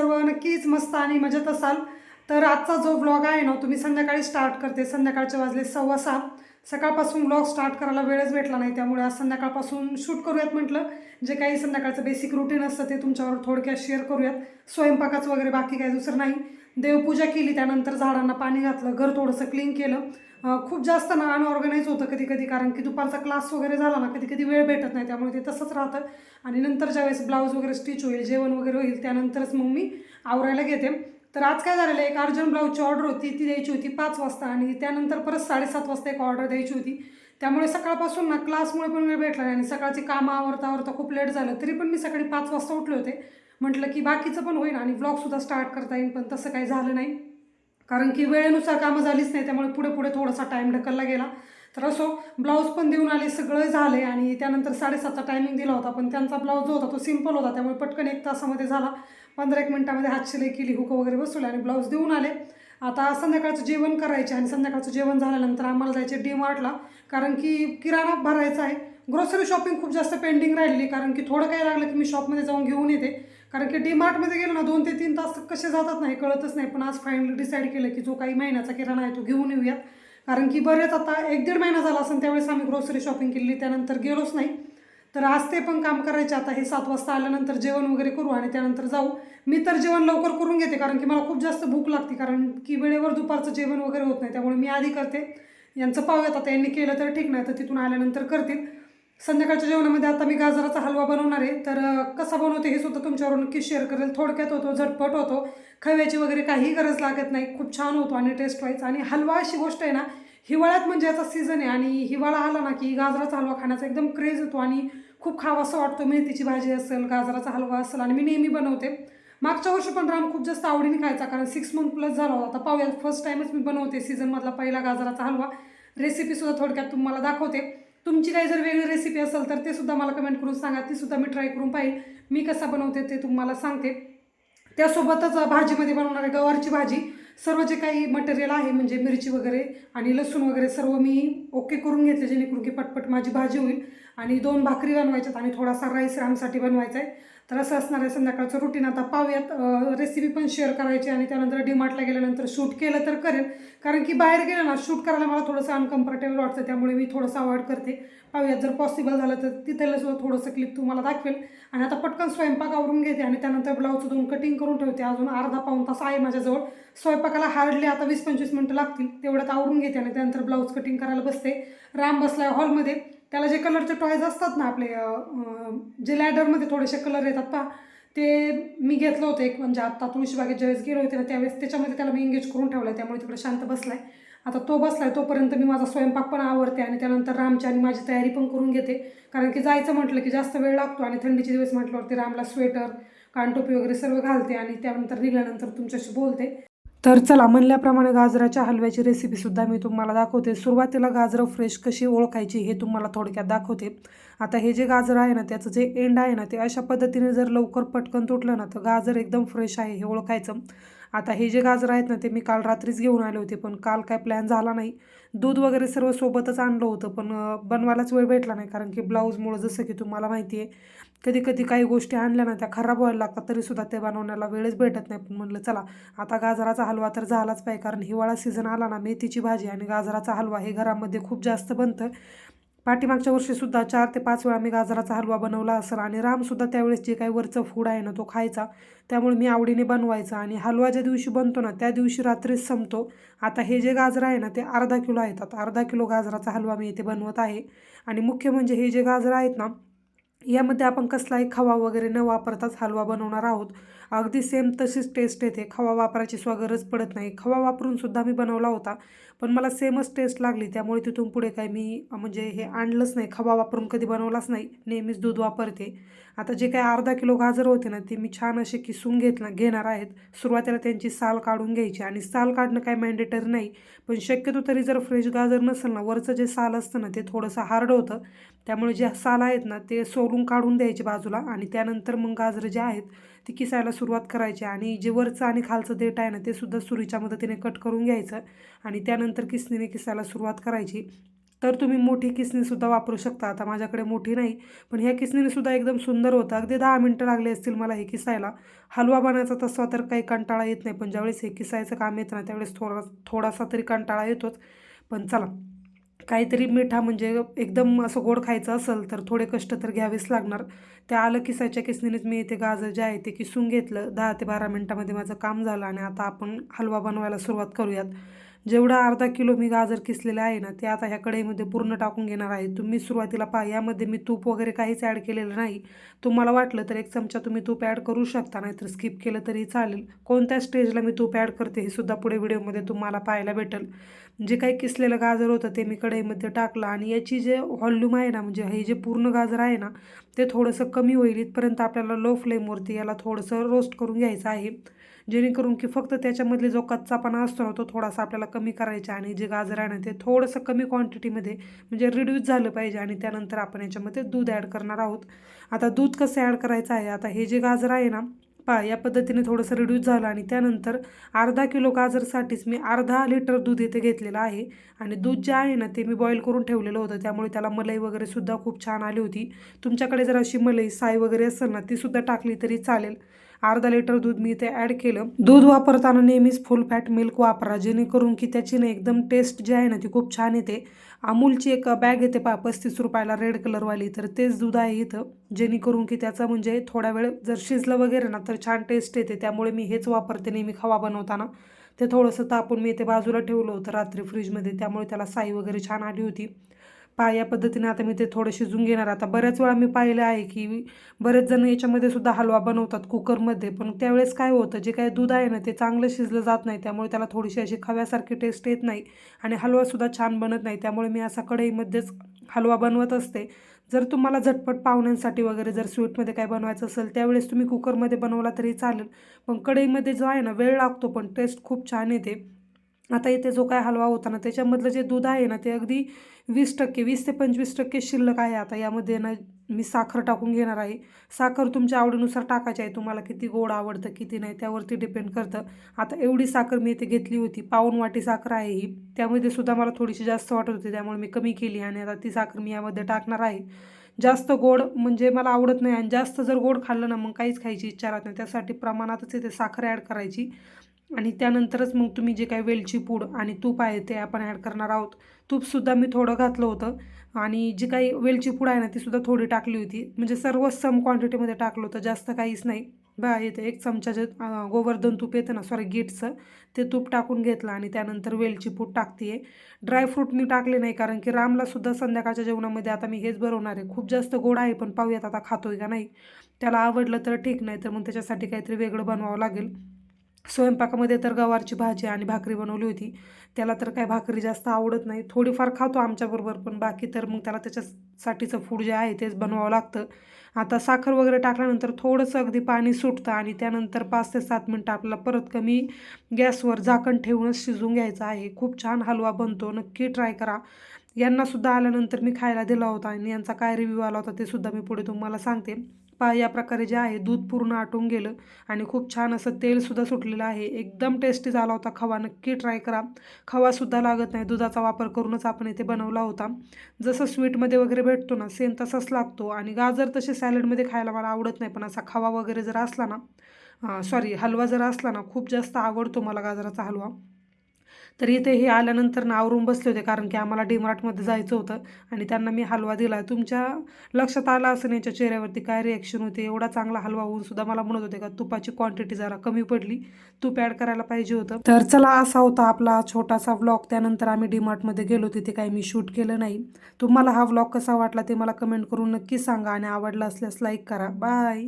सर्व नक्कीच मस्त आणि मजेत असाल. तर आजचा जो ब्लॉग आहे ना तुम्ही संध्याकाळी स्टार्ट करते. संध्याकाळचे वाजले सव्वा सात सकाळपासून ब्लॉग स्टार्ट करायला वेळच भेटला नाही. त्यामुळे आज संध्याकाळपासून शूट करूयात म्हटलं. जे काही संध्याकाळचं बेसिक रुटीन असतं ते तुमच्यावर थोडक्यात शेअर करूयात. स्वयंपाकाचं वगैरे बाकी काही दुसरं नाही. देवपूजा केली त्यानंतर झाडांना पाणी घातलं घर थोडंसं क्लीन केलं. खूप जास्त ना अनऑर्गनाईज होतं कधी कधी कारण की दुपारचा क्लास वगैरे झाला ना कधी कधी वेळ भेटत नाही त्यामुळे ते तसंच राहतं. आणि नंतर ज्यावेळेस ब्लाऊज वगैरे स्टिच होईल जेवण वगैरे होईल त्यानंतरच मग मी आवरायला घेते. तर आज काय झालेलं एक अर्जंट ब्लाऊजची ऑर्डर होती ती द्यायची होती पाच वाजता आणि त्यानंतर परत साडेसात वाजता एक ऑर्डर द्यायची होती. त्यामुळे सकाळपासून ना क्लासमुळे पण वेळ भेटला नाही आणि सकाळची कामं आवरता आवरता खूप लेट झालं तरी पण मी सकाळी पाच वाजता उठले होते. म्हटलं की बाकीचं पण होईल आणि ब्लॉगसुद्धा स्टार्ट करता येईल पण तसं काही झालं नाही. कारण की वेळेनुसार कामं झालीच नाही त्यामुळे पुढे पुढे थोडासा टाईम ढकलला गेला. तर असो ब्लाऊज पण देऊन आले सगळं झाले आणि त्यानंतर साडेसातचा टायमिंग दिला होता पण त्यांचा ब्लाऊज जो होता तो सिंपल होता त्यामुळे पटकन एक तासामध्ये झाला. पंधरा एक मिनटामध्ये हात शिलाई केली हुकं वगैरे बसवले आणि ब्लाऊज देऊन आले. आता संध्याकाळचं जेवण करायचे आणि संध्याकाळचं जेवण झाल्यानंतर आम्हाला जायचे डी मार्टला कारण की किराणा भरायचा आहे. ग्रोसरी शॉपिंग खूप जास्त पेंडिंग राहिली कारण की थोडं काही लागलं की मी शॉपमध्ये जाऊन घेऊन येते. कारण की डी मार्टमध्ये गेलो ना दोन ते तीन तास कसे जातात नाही कळतच नाही. पण आज फायनली डिसाईड केलं की जो काही महिन्याचा किराणा आहे तो घेऊन येऊयात. कारण की बरेच आता एक दीड महिना झाला असेल त्यावेळेस आम्ही ग्रोसरी शॉपिंग केली त्यानंतर गेलोच नाही. तर आज ते पण काम करायचे. आता हे सात वाजता आल्यानंतर जेवण वगैरे करू आणि त्यानंतर जाऊ. मी तर जेवण लवकर करून घेते कारण की मला खूप जास्त भूक लागते. कारण की वेळेवर दुपारचं जेवण वगैरे होत नाही त्यामुळे मी आधी करते. यांचं पाहूयात. आता यांनी केलं तर ठीक नाही तर तिथून आल्यानंतर करतील. संध्याकाळच्या जेवणामध्ये आता मी गाजराचा हलवा बनवणार आहे. तर कसा बनवते हे सुद्धा तुमच्यावर नक्की शेअर करेल. थोडक्यात होतो झटपट होतो. खव्याची वगैरे काही गरज लागत नाही. खूप छान होतो आणि टेस्ट व्हायचा आणि हलवा अशी गोष्ट आहे ना हिवाळ्यात म्हणजे याचा सीझन आहे. आणि हिवाळा आला ना की गाजराचा हलवा खाण्याचा एकदम क्रेज होतो आणि खूप खावासा वाटतो. मेथीची भाजी असेल गाजराचा हलवा असेल आणि मी नेहमी बनवते. मागच्या वर्षी पण राम खूप जास्त आवडीने खायचा. कारण सिक्स मंथ प्लस झाला होता. आता फर्स्ट टाईमच मी बनवते सीझनमधला पहिला गाजराचा हलवा. रेसिपीसुद्धा थोडक्यात तुम्हाला दाखवते. तुमची काही जर वेगळी रेसिपी असेल तर ते सुद्धा मला कमेंट करून सांगा. ती सुद्धा मी ट्राय करून पाहिल मी कसा बनवते ते तुम्हाला सांगते. त्यासोबतच भाजीमध्ये बनवणारे गवारची भाजी. सर्व जे काही मटेरियल आहे म्हणजे मिरची वगैरे आणि लसूण वगैरे सर्व मी ओके करून घेतले जेणेकरून की पटपट माझी भाजी होईल. आणि दोन भाकरी बनवायच्यात आणि थोडासा राईस आमसाठी बनवायचा आहे तर असं असणार आहे संध्याकाळचं रुटीन आता पाहूयात रेसिपी पण शेअर करायची आणि त्यानंतर डीमार्टला गेल्यानंतर शूट केलं तर करेन. कारण की बाहेर गेलं ना शूट करायला मला थोडंसं अनकम्फर्टेबल वाटतं त्यामुळे मी थोडंसं अवॉइड करते. पाहूयात जर पॉसिबल झालं तर तिथलं सुद्धा थोडंसं क्लिप तुम्हाला दाखवेल. आणि आता पटकन स्वयंपाक आवरून घेते आणि त्यानंतर ब्लाऊजचं दोन कटिंग करून ठेवते. अजून अर्धा पाऊण तास आहे माझ्याजवळ. स्वयंपाकाला हार्डली आता वीस पंचवीस मिनटं लागतील. तेवढ्यात आवरून घेते आणि त्यानंतर ब्लाऊज कटिंग करायला बसते. राम बसलाय हॉलमध्ये त्याला जे कलरचे टॉयज असतात ना आपले जे लॅडरमध्ये थोडेसे कलर येतात पहा ते मी घेतलं होतं एक म्हणजे आता तुळशीबागेत ज्यावेळेस गेलो होते ना त्यावेळेस त्याच्यामध्ये त्याला मी एंगेज करून ठेवलं त्यामुळे तिकडे शांत बसला आहे आता तो बसला आहे तोपर्यंत मी माझा स्वयंपाक पण आवडते आणि त्यानंतर रामची आणि माझी तयारी पण करून घेते. कारण की जायचं म्हटलं की जास्त वेळ लागतो आणि थंडीचे दिवस म्हटल्यावरती रामला स्वेटर कानटोपी वगैरे सर्व घालते आणि त्यानंतर निघाल्यानंतर तुमच्याशी बोलते. तर चला म्हणल्याप्रमाणे गाजराच्या हलव्याची रेसिपीसुद्धा मी तुम्हाला दाखवते. सुरुवातीला गाजरं फ्रेश कशी ओळखायची हे तुम्हाला थोडक्यात दाखवते. आता हे जे गाजर आहे ना त्याचं जे एंड आहे ना ते अशा पद्धतीने जर लवकर पटकन तुटलं ना तर गाजर एकदम फ्रेश आहे हे ओळखायचं. आता हे जे गाजर आहेत ना ते मी काल रात्रीच घेऊन आले होते पण काल काय प्लॅन झाला नाही. दूध वगैरे सर्व सोबतच आणलं होतं पण बनवायलाच वेळ भेटला नाही. कारण की ब्लाऊजमुळं जसं की तुम्हाला माहिती आहे कधी कधी काही गोष्टी आणल्या ना त्या खराब व्हायला लागतात तरीसुद्धा ते बनवण्याला वेळच भेटत नाही. पण म्हणलं चला आता गाजराचा हलवा तर झालाच पाहिजे कारण हिवाळा सीझन आला ना मेथीची भाजी आणि गाजराचा हलवा हे घरामध्ये खूप जास्त बनतं. पाठीमागच्या वर्षीसुद्धा चार ते पाच वेळा मी गाजराचा हलवा बनवला असेल आणि रामसुद्धा त्यावेळेस जे काही वरचं फूड आहे ना तो खायचा. त्यामुळे मी आवडीने बनवायचा आणि हलवा ज्या दिवशी बनतो ना त्या दिवशी रात्रीच संपतो. आता हे जे गाजर आहे ना ते अर्धा किलो आहेत आता अर्धा किलो गाजराचा हलवा मी इथे बनवत आहे. आणि मुख्य म्हणजे हे जे गाजरं आहेत ना यामध्ये आपण कसलाही खवा वगैरे न वापरताच हलवा बनवणार आहोत. अगदी सेम तशीच टेस्ट येते. खवा वापरायची सुद्धा गरज पडत नाही. खवा वापरून सुद्धा मी बनवला होता. पण मला सेमच टेस्ट लागली. त्यामुळे तिथून पुढे काय मी म्हणजे हे आणलंच नाही. खवा वापरून कधी बनवलाच नाही. नेहमीच दूध वापरते. आता जे काही अर्धा किलो गाजर होते ना ते मी छान असे किसून घेतला घेणार आहेत. सुरुवातीला त्यांची साल काढून घ्यायची. आणि साल काढणं काय मॅन्डेटरी नाही. पण शक्यतो तरी जर फ्रेश गाजर नसेल ना वरचं जे साल असतं ना ते थोडंसं हार्ड होतं. त्यामुळे जे साल आहेत ना ते सोलून काढून द्यायचे बाजूला. आणि त्यानंतर मग गाजरं जे आहेत ती किसायला सुरुवात करायची आणि जे वरचं आणि खालचं देठ आहे ना ते सुद्धा सुरीच्या मदतीने कट करून घ्यायचं आणि त्यानंतर किसणीने किसायला सुरुवात करायची. तर तुम्ही मोठी किसणीसुद्धा वापरू शकता. आता माझ्याकडे मोठी नाही पण ह्या किसणीनेसुद्धा एकदम सुंदर होतं. अगदी दहा मिनटं लागले असतील मला हे किसायला. हलवा बनायचा तसा तर काही कंटाळा येत नाही पण ज्यावेळेस हे किसायचं काम येतं ना त्यावेळेस थोडा थोडासा तरी कंटाळा येतोच. पण चला. काहीतरी मिठा म्हणजे एकदम असं गोड खायचं असेल तर थोडे कष्ट तर घ्यावेच लागणार. त्या आलं किसायच्या किसनीनेच मी इथे गाजर जे आहे ते किसून घेतलं. दहा ते बारा मिनटामध्ये माझं काम झालं आणि आता आपण हलवा बनवायला सुरुवात करूयात. जेवढा अर्धा किलो मी गाजर किसलेले आहे ना ते आता ह्या कढईमध्ये पूर्ण टाकून घेणार आहे. तुम्ही सुरुवातीला पहा यामध्ये मी तूप वगैरे काहीच ॲड केलेलं नाही. तुम्हाला वाटलं तर एक चमचा तुम्ही तूप ॲड करू शकता नाहीतर स्किप केलं तरी चालेल. कोणत्या स्टेजला मी तूप ॲड करते हे सुद्धा पुढे व्हिडिओमध्ये तुम्हाला पाहायला भेटेल. जे काही किसलेलं गाजर होतं ते मी कढईमध्ये टाकलं आणि याची जे व्हॉल्यूम आहे ना म्हणजे हे जे पूर्ण गाजर आहे ना ते थोडंसं कमी होईल. इथपर्यंत आपल्याला लो फ्लेमवरती याला थोडंसं रोस्ट करून घ्यायचं आहे. जेणेकरून की फक्त त्याच्यामधले जो कच्चापणा असतो ना तो थोडासा आपल्याला कमी करायचा आणि जे गाजर आहे ना ते थोडंसं कमी क्वांटिटीमध्ये म्हणजे रिड्यूस झालं पाहिजे आणि त्यानंतर आपण याच्यामध्ये दूध ॲड करणार आहोत. आता दूध कसं ॲड करायचं आहे? आता हे जे गाजर आहे ना पा या पद्धतीने थोडंसं रिड्यूस झालं आणि त्यानंतर अर्धा किलो गाजरसाठीच मी अर्धा लिटर दूध इथे घेतलेलं आहे आणि दूध जे आहे ना ते मी बॉईल करून ठेवलेलं होतं. त्यामुळे त्याला मलाई वगैरे सुद्धा खूप छान आली होती. तुमच्याकडे जर अशी मलाई साय वगैरे असेल ना तीसुद्धा टाकली तरी चालेल. अर्धा लिटर दूध मी इथे ॲड केलं. दूध वापरताना नेहमीच फुल फॅट मिल्क वापरा जेणेकरून की त्याची ना एकदम टेस्ट जी आहे ना ती खूप छान येते. अमूलची एक बॅग येते पा पस्तीस रुपयाला रेड कलरवाली तर तेच दूध आहे इथं जेणेकरून की त्याचा म्हणजे थोडा वेळ जर शिजलं वगैरे ना तर छान टेस्ट येते. त्यामुळे मी हेच वापरते नेहमी खवा बनवताना. ते थोडंसं तापून मी ते बाजूला ठेवलं होतं रात्री फ्रीजमध्ये त्यामुळे त्याला साई वगैरे छान आली होती. पाया पद्धतीने आता मी ते थोडं शिजून घेणार. आता बऱ्याच वेळा मी पाहिलं आहे की बरेच जण याच्यामध्ये सुद्धा हलवा बनवतात कुकरमध्ये पण त्यावेळेस काय होतं जे काय दूध आहे ना ते चांगलं शिजलं जात नाही. त्यामुळे त्याला थोडीशी अशी खव्यासारखी टेस्ट येत नाही आणि हलवासुद्धा छान बनत नाही. त्यामुळे मी असा कढईमध्येच हलवा बनवत असते. जर तुम्हाला झटपट पाहुण्यांसाठी वगैरे जर स्वीटमध्ये काय बनवायचं असेल त्यावेळेस तुम्ही कुकरमध्ये बनवला तरी चालेल. पण कढईमध्ये जो आहे ना वेळ लागतो पण टेस्ट खूप छान येते. आता इथे जो काय हलवा होता ना त्याच्यामधलं जे दूध आहे ना ते अगदी वीस टक्के वीस ते पंचवीस टक्के शिल्लक आहे आता. यामध्ये ना मी साखर टाकून घेणार आहे. साखर तुमच्या आवडीनुसार टाकायची आहे. तुम्हाला किती गोड आवडतं किती नाही त्यावरती डिपेंड करतं. आता एवढी साखर मी इथे घेतली होती. पाऊन वाटी साखर आहे ही. त्यामध्ये सुद्धा मला थोडीशी जास्त वाटत होती. त्यामुळे मी कमी केली आणि आता ती साखर मी यामध्ये टाकणार आहे. जास्त गोड म्हणजे मला आवडत नाही. आणि जास्त जर गोड खाल्लं ना मग काहीच खायची इच्छा राहत नाही. त्यासाठी प्रमाणातच इथे साखर ॲड करायची. आणि त्यानंतरच मग तुम्ही जे काही वेलची पूड आणि तूप आहे ते आपण ॲड करणार आहोत. तूपसुद्धा मी थोडं घातलं होतं. आणि जी काही वेलची पूड आहे ना तीसुद्धा थोडी टाकली होती. म्हणजे सर्व सम क्वांटिटीमध्ये टाकलं होतं जास्त काहीच नाही. बा येतं एक चमचा जे गोवर्धन तूप येतं ना सॉरी गिटचं ते तूप टाकून घेतलं आणि त्यानंतर वेलची पूड टाकते आहे ड्रायफ्रूट मी टाकले नाही कारण की रामलासुद्धा संध्याकाळच्या जेवणामध्ये आता मी हेच बनवणार आहे. खूप जास्त गोड आहे पण पाहूयात आता खातोय का नाही. त्याला आवडलं तर ठीक नाही तर मग त्याच्यासाठी काहीतरी वेगळं बनवावं लागेल. स्वयंपाकामध्ये तर गवारची भाजी आणि भाकरी बनवली होती. त्याला तर काय भाकरी जास्त आवडत नाही. थोडीफार खातो आमच्याबरोबर पण बाकी तर मग त्याला त्याच्यासाठीचं फूड जे आहे तेच बनवावं लागतं. आता साखर वगैरे टाकल्यानंतर थोडंसं अगदी पाणी सुटतं आणि त्यानंतर पाच ते सात मिनटं आपल्याला परत कमी गॅसवर झाकण ठेवूनच शिजून घ्यायचं आहे. खूप छान हलवा बनतो. नक्की ट्राय करा. यांनासुद्धा आल्यानंतर मी खायला दिला होता आणि यांचा काय रिव्ह्यू आला होता ते सुद्धा मी पुढे तुम्हाला सांगते. पहा या प्रकारे जे आहे दूध पूर्ण आटून गेलं आणि खूप छान असं तेलसुद्धा सुटलेलं आहे. एकदम टेस्टी झाला होता खवा. नक्की ट्राय करा. खवासुद्धा लागत नाही. दुधाचा वापर करूनच आपण इथे बनवला होता. जसं स्वीटमध्ये वगैरे भेटतो ना सेम तसाच लागतो. आणि गाजर तसे सॅलडमध्ये खायला मला आवडत नाही पण असा खवा वगैरे जर असला ना सॉरी हलवा जर असला ना खूप जास्त आवडतो मला गाजराचा हलवा. तर इथे हे आल्यानंतर ना आवरून बसले होते कारण की आम्हाला डीमार्टमध्ये जायचं होतं आणि त्यांना मी हलवा दिला. तुमच्या लक्षात आला असं याच्या चेहऱ्यावरती काय रिॲक्शन होते? एवढा चांगला हलवा होऊन सुद्धा मला म्हणत होते का तुपाची क्वांटिटी जरा कमी पडली. तूप ॲड करायला पाहिजे होतं. तर चला असा होता आपला छोटासा व्लॉग त्यानंतर आम्ही डीमार्टमध्ये गेलो तिथे काही मी शूट केलं नाही. तुम्हाला हा व्लॉग कसा वाटला ते मला कमेंट करून नक्की सांगा आणि आवडला असल्यास लाईक करा. बाय